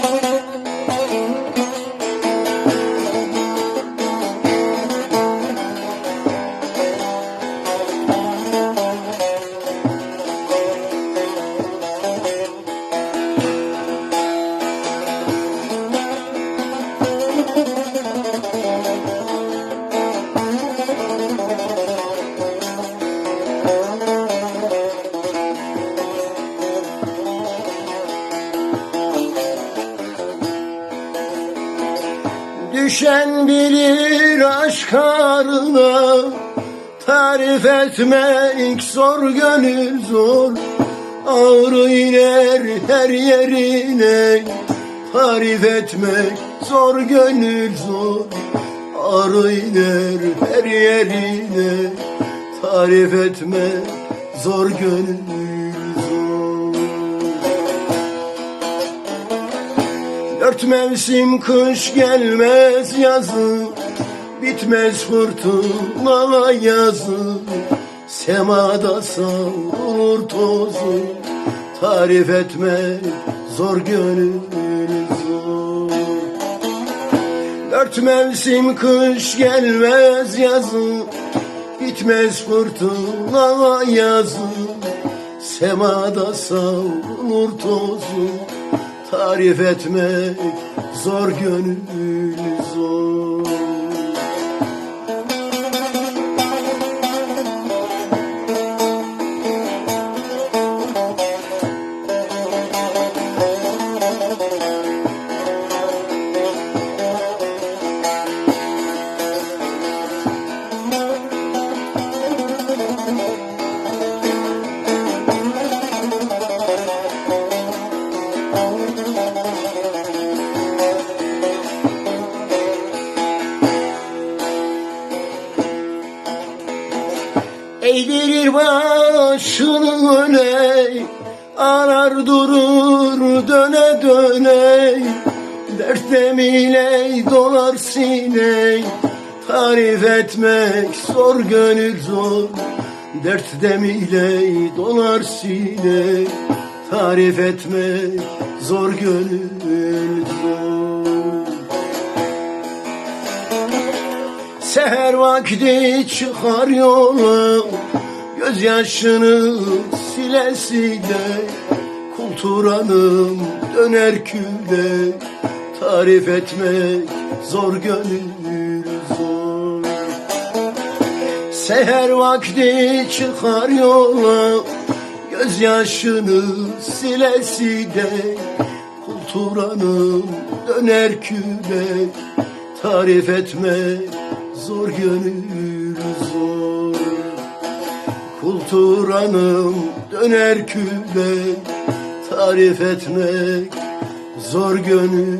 Música Düşen bilir aşk karına Tarif etmek zor gönül zor. Ağrı iner her yerine Tarif etmek zor gönül zor. Ağrı iner her yerine Tarif etmek zor gönül Dört mevsim kış gelmez yazı Bitmez fırtına yazı. Semada savrulur tozu Tarif etmek zor gönül zor Dört mevsim kış gelmez yazı Bitmez fırtına yazı. Semada savrulur tozu Tarif etmek zor gönül Eğdirir başını öne Arar durur döne döne Dert demiyle dolar sine Tarif etmek zor gönül zor. Dert demiyle dolar sine Tarif etmek zor gönül zor Seher vakti çıkar yola Gözyaşını sile sile Kulturanım döner küle Tarif etmek zor gönül zor. Seher vakti çıkar yola Gözyaşını sile sile Kulturanım döner küle Tarif etmek zor gönül zor. Kulturanım döner küle Tarif etmek zor gönül